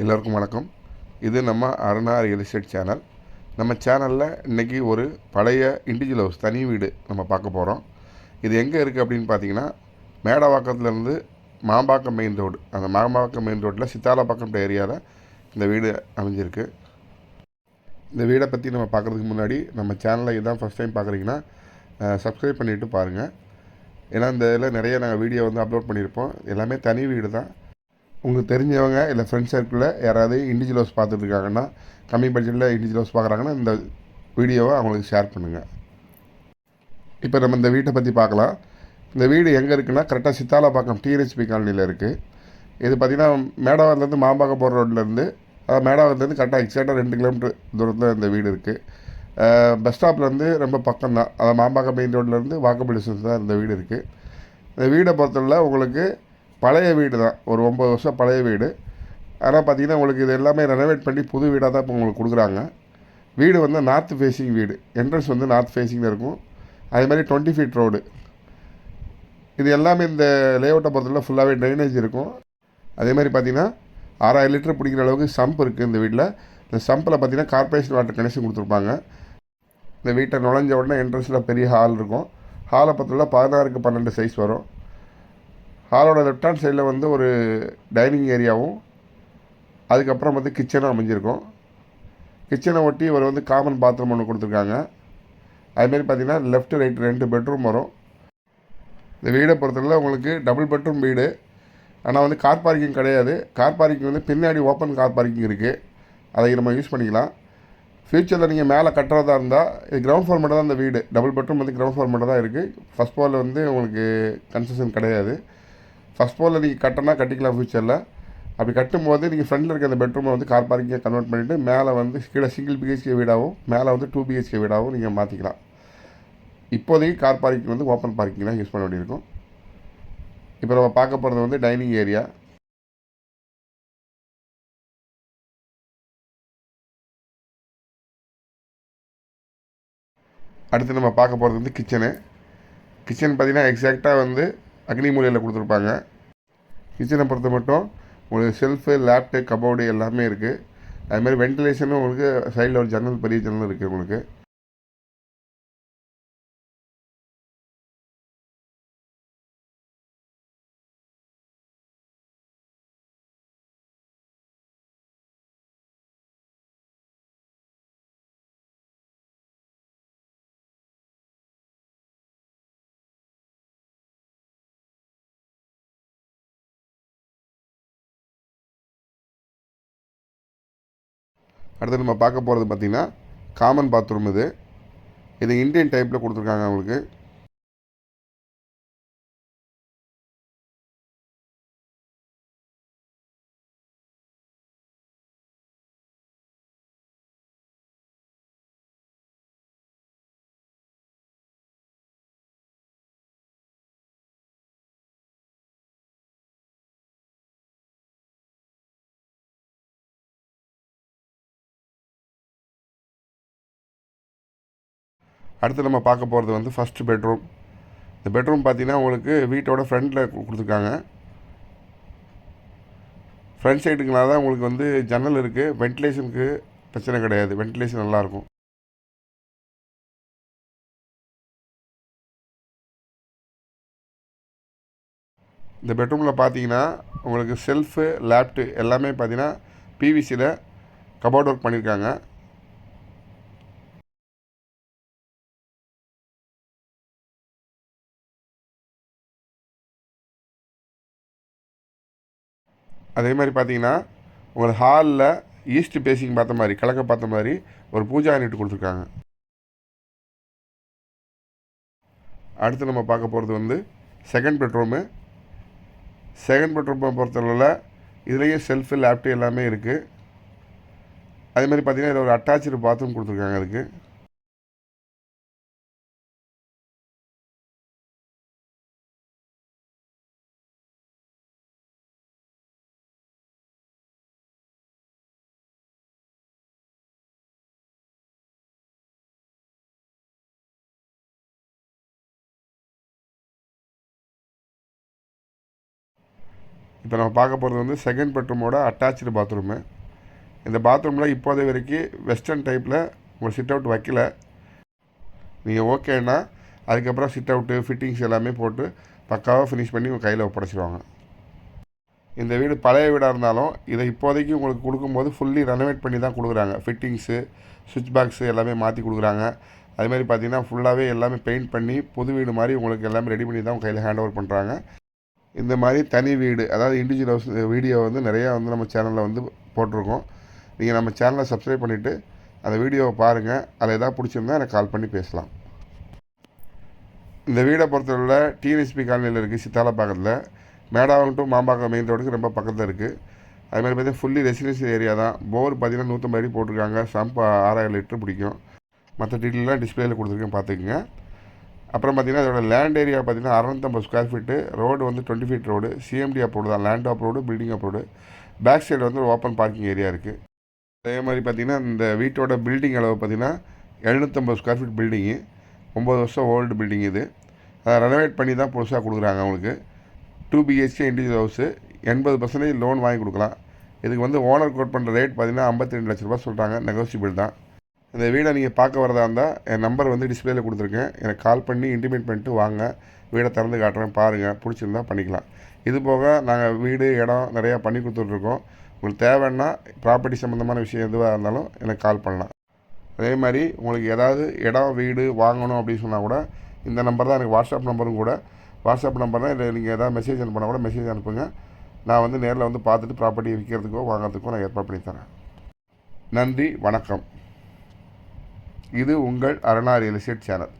எல்லோருக்கும் வணக்கம். இது நம்ம அருணா ரியல் எஸ்டேட் சேனல் நம்ம சேனலில் இன்றைக்கி ஒரு பழைய இண்டிவிஜுவல் ஹவுஸ் தனி வீடு நம்ம பார்க்க போகிறோம் இது எங்கே இருக்குது அப்படின்னு பார்த்தீங்கன்னா மேடவாக்கத்துலேருந்து மாம்பாக்கம் மெயின் ரோடு அந்த மாம்பாக்கம் மெயின் ரோட்டில் சித்தாலப்பாக்கம் ஏரியாவில் இந்த வீடு அமைஞ்சிருக்கு. இந்த வீடை பற்றி நம்ம பார்க்குறதுக்கு முன்னாடி நம்ம சேனலில் இதான் ஃபஸ்ட் டைம் பார்க்குறீங்கன்னா சப்ஸ்கிரைப் பண்ணிவிட்டு பாருங்கள் ஏன்னா இந்த இதில் நிறைய நாங்கள் வீடியோ வந்து அப்லோட் பண்ணியிருப்போம். எல்லாமே தனி வீடு தான். உங்களுக்கு தெரிஞ்சவங்க இல்லை ஃப்ரெண்ட்ஸ் சர்க்கிளில் யாராவது இண்டிஜுவல் ஹவுஸ் பார்த்துட்ருக்காங்கன்னா கம்மி பட்ஜெட்டில் இண்டிஜுவல் ஹவுஸ் பார்க்குறாங்கன்னா இந்த வீடியோவை அவங்களுக்கு ஷேர் பண்ணுங்கள் இப்போ நம்ம இந்த வீட்டை பற்றி பார்க்கலாம். இந்த வீடு எங்கே இருக்குன்னா கரெக்டாக சித்தாலப்பாக்கம் டிஎன்ஹெச்பி காலனியில் இருக்குது இது பார்த்திங்கன்னா மேடாவதுலேருந்து மாம்பாக்கம் போகிற ரோட்லேருந்து அதாவது மேடாவதுலேருந்து கரெக்டாக எக்ஸாக்டாக ரெண்டு கிலோமீட்டர் தூரத்தில் இந்த வீடு இருக்குது பஸ் ஸ்டாப்லேருந்து ரொம்ப பக்கம் தான் அதாவது மாம்பாக்கம் மெயின் ரோட்லேருந்து வாக்கபிள் டிஸ்டன்ஸ் தான் இந்த வீடு இருக்குது இந்த வீடை பொறுத்தவரை உங்களுக்கு பழைய வீடு தான். ஒரு ஒம்பது வருஷம் பழைய வீடு. ஆனால் பார்த்தீங்கன்னா உங்களுக்கு இது எல்லாமே ரெனோவேட் பண்ணி புது வீடாக தான் இப்போ உங்களுக்கு கொடுக்குறாங்க. வீடு வந்து நார்த் ஃபேஸிங் வீடு. என்ட்ரன்ஸ் வந்து நார்த் ஃபேஸிங்கில் இருக்கும். அதே மாதிரி டுவெண்ட்டி ஃபீட் ரோடு இது எல்லாமே இந்த லேஅவுட்டை பொறுத்தவரை ஃபுல்லாகவே ட்ரைனேஜ் இருக்கும். அதே மாதிரி பார்த்தீங்கன்னா ஆறாயிரம் லிட்டர் பிடிக்கிற அளவுக்கு சம்ப் இருக்குது இந்த வீட்டில் இந்த சம்பில் பார்த்தீங்கன்னா கார்பரேஷன் வாட்டர் கனெக்ஷன் கொடுத்துருப்பாங்க. இந்த வீட்டை நுழைஞ்ச உடனே என்ட்ரன்ஸில் பெரிய ஹால் இருக்கும். ஹாலை பொறுத்தவரை பதினாறுக்கு பன்னெண்டு சைஸ் வரும். ஹாலோட லெஃப்ட் ஹேண்ட் சைடில் வந்து ஒரு டைனிங் ஏரியாவும் அதுக்கப்புறம் வந்து கிச்சனும் அமைஞ்சிருக்கும். கிச்சனை ஒட்டி ஒரு வந்து காமன் பாத்ரூம் ஒன்று கொடுத்துருக்காங்க. அதுமாரி பார்த்தீங்கன்னா லெஃப்ட் ரைட் ரெண்டு பெட்ரூம் வரும். இந்த வீடை பொறுத்தவரை உங்களுக்கு டபுள் பெட்ரூம் வீடு. ஆனால் வந்து கார் பார்க்கிங் கிடையாது. கார் பார்க்கிங் வந்து பின்னாடி ஓப்பன் கார் பார்க்கிங் இருக்குது அதை நம்ம யூஸ் பண்ணிக்கலாம். ஃப்யூச்சரில் நீங்கள் மேலே கட்டுறதா இருந்தால் இது கிரவுண்ட் ஃப்ளோர் மட்டும் தான் இந்த வீடு. டபுள் பெட்ரூம் வந்து கிரவுண்ட் ஃப்ளோர் மட்டும் தான் இருக்குது ஃபஸ்ட் ஃப்ளோரில் வந்து உங்களுக்கு கன்செஷன் கிடையாது. ஃபஸ்ட் ஃப்ளோரில் நீங்கள் கட்டினா கட்டிக்கலாம் ஃப்யூச்சரில் அப்படி கட்டும்போது நீங்கள் ஃப்ரண்டில் இருக்க அந்த பெட்ரூமை வந்து கார் பார்க்கிங்கை கன்வெர்ட் பண்ணிவிட்டு மேலே வந்து கீழே சிங்கிள் பிஹெச்கே வீடாகவும் மேலே வந்து டூ பிஹெச்கே வீடாகவும் நீங்கள் மாற்றிக்கலாம் இப்போதைக்கு கார் பார்க்கிங் வந்து ஓப்பன் பார்க்கிங் தான் யூஸ் பண்ண வேண்டியிருக்கும். இப்போ நம்ம பார்க்க போகிறது வந்து டைனிங் ஏரியா அடுத்து நம்ம பார்க்க போகிறது வந்து கிச்சனு கிச்சன் பார்த்திங்கன்னா எக்ஸாக்டாக வந்து அக்னி மூலையில் கொடுத்துருப்பாங்க. கிச்சனை பொறுத்த மட்டும் உங்களுக்கு ஷெல்ஃபு லேப்டு கபோர்டு எல்லாமே இருக்குது அதுமாதிரி வென்டிலேஷனும் உங்களுக்கு சைடில் ஒரு ஜன்னல் பெரிய ஜன்னல் இருக்குது உங்களுக்கு. அடுத்து நம்ம பார்க்க போகிறது பார்த்திங்கன்னா காமன் பாத்ரூம் இது. இது இந்தியன் டைப்பில் கொடுத்துருக்காங்க அவங்களுக்கு. அடுத்து நம்ம பார்க்க போகிறது வந்து ஃபஸ்ட்டு பெட்ரூம் இந்த பெட்ரூம் பார்த்தீங்கன்னா உங்களுக்கு வீட்டோட ஃப்ரண்ட்டில் கொடுத்துருக்காங்க. ஃப்ரண்ட் சைடுங்கனால தான் உங்களுக்கு வந்து ஜன்னல் இருக்குது வென்டிலேஷனுக்கு பிரச்சனை கிடையாது. வென்டிலேஷன் நல்லாயிருக்கும் இந்த பெட்ரூமில் பார்த்தீங்கன்னா உங்களுக்கு செல்ஃபு லேப்டு எல்லாமே பார்த்தீங்கன்னா பிவிசியில் கபோர்ட் ஒர்க் பண்ணியிருக்காங்க அதே மாதிரி பார்த்தீங்கன்னா ஒரு ஹாலில் ஈஸ்ட் பேசிங் பார்த்த மாதிரி கலக்க பார்த்த மாதிரி ஒரு பூஜா யூனிட் கொடுத்துருக்காங்க. அடுத்து நம்ம பார்க்க போகிறது வந்து செகண்ட் பெட்ரூமு செகண்ட் பெட்ரூமை பொறுத்தளவில் இதுலேயும் செல்ஃபு லேப்டாப் எல்லாமே இருக்குது அதே மாதிரி பார்த்தீங்கன்னா இதில் ஒரு அட்டாச்சு பாத்ரூம் கொடுத்துருக்காங்க அதுக்கு. இப்போ நம்ம பார்க்க போகிறது வந்து செகண்ட் பெட்ரூமோட அட்டாச்சு பாத்ரூமு இந்த பாத்ரூமில் இப்போதை வரைக்கும் வெஸ்டர்ன் டைப்பில் உங்கள் சிட் அவுட் வைக்கல. நீங்கள் ஓகேன்னா அதுக்கப்புறம் சிட் அவுட்டு ஃபிட்டிங்ஸ் எல்லாமே போட்டு பக்காவாக ஃபினிஷ் பண்ணி உங்கள் கையில் ஒப்படைச்சிடுவாங்க இந்த வீடு பழைய வீடாக இருந்தாலும் இதை இப்போதைக்கு உங்களுக்கு கொடுக்கும்போது ஃபுல்லி ரெனோவேட் பண்ணி தான் கொடுக்குறாங்க. ஃபிட்டிங்ஸு சுவிட்ச் பாக்ஸு எல்லாமே மாற்றி கொடுக்குறாங்க. அதுமாதிரி பார்த்தீங்கன்னா ஃபுல்லாகவே எல்லாமே பெயிண்ட் பண்ணி புது வீடு மாதிரி உங்களுக்கு எல்லாமே ரெடி பண்ணி தான் உங்கள் கையில் ஹேண்ட் ஓவர் பண்ணுறாங்க இந்த மாதிரி தனி வீடு அதாவது இண்டிவிஜுவல் ஹவுஸ் வீடியோ வந்து நிறையா வந்து நம்ம சேனலில் வந்து போட்டிருக்கோம். நீங்கள் நம்ம சேனலை சப்ஸ்கிரைப் பண்ணிவிட்டு அந்த வீடியோவை பாருங்கள் அதில் எதாவது பிடிச்சிருந்தா எனக்கு கால் பண்ணி பேசலாம். இந்த வீடை பொறுத்தவரையில் டிஎன்எஸ்பி காலனியில் இருக்குது சித்தாலப்பாக்கத்தில். மேடாவரம் டு மாம்பாக்கம் மெயின் ரோடுக்கு ரொம்ப பக்கத்தில் இருக்குது அது மாதிரி பார்த்தீங்கன்னா ஃபுல்லி ரெசிடென்ஷியல் ஏரியா தான். போர் பார்த்தீங்கன்னா நூற்றம்பது அடி போட்டிருக்காங்க. சம்ப் ஆறாயிரம் லிட்டர் பிடிக்கும். மற்ற டீட்டெயிலாம் டிஸ்பிளேயில் கொடுத்துருக்கேன் பார்த்துக்குங்க. அப்புறம் பார்த்தீங்கன்னா அதோட லேண்ட் ஏரியா பார்த்தீங்கன்னா அறநூத்தம்பது ஸ்கொயர் ஃபீட்டு ரோடு வந்து twenty feet road CMD approved தான். Land approved building approved back side வந்து ஒரு ஓப்பன் பார்க்கிங் ஏரியா இருக்குது அதே மாதிரி பார்த்தீங்கன்னா இந்த வீட்டோட பில்டிங் அளவு பார்த்தீங்கன்னா எழுநூற்றம்பது ஸ்கொயர் ஃபீட் பில்டிங்கு ஒம்பது வருஷம் ஓல்டு பில்டிங் இது. அதை ரெனோவேட் பண்ணி தான் புதுசாக கொடுக்குறாங்க அவங்களுக்கு. டூ பிஹெச்கே இண்டிவிஜுவல் ஹவுஸு எண்பது பர்சன்டேஜ் லோன் வாங்கி கொடுக்கலாம். இதுக்கு வந்து ஓனர் கோட் பண்ணுற ரேட் பார்த்தீங்கன்னா ஐம்பத்தி ரெண்டு லட்ச ரூபா சொல்கிறாங்க நெகோசியபிள் தான். இந்த வீடை நீங்கள் பார்க்க வரதா இருந்தால் என் நம்பர் வந்து டிஸ்பிளேல கொடுத்துருக்கேன் எனக்கு கால் பண்ணி இன்டிமேட் பண்ணிட்டு வாங்க. வீடை திறந்து காட்டுறேன். பாருங்கள் பிடிச்சிருந்தா பண்ணிக்கலாம். இது போக நாங்கள் வீடு இடம் நிறையா பண்ணி கொடுத்துட்ருக்கோம். உங்களுக்கு தேவைன்னா ப்ராப்பர்ட்டி சம்மந்தமான விஷயம் எதுவாக இருந்தாலும் எனக்கு கால் பண்ணலாம். அதே மாதிரி உங்களுக்கு ஏதாவது இடம் வீடு வாங்கணும் அப்படின்னு சொன்னால் கூட இந்த நம்பர் தான் எனக்கு வாட்ஸ்அப் நம்பரும் கூட. வாட்ஸ்அப் நம்பர் தான் இல்லை நீங்கள் ஏதாவது மெசேஜ் அனுப்பினா கூட மெசேஜ் அனுப்புங்க. நான் வந்து நேரில் வந்து பார்த்துட்டு ப்ராப்பர்ட்டி விற்கிறதுக்கோ வாங்குறதுக்கோ நான் ஏற்பாடு பண்ணி தரேன். நன்றி. வணக்கம். இது உங்கள் அரணா ரியல் எஸ்டேட் சேனல்.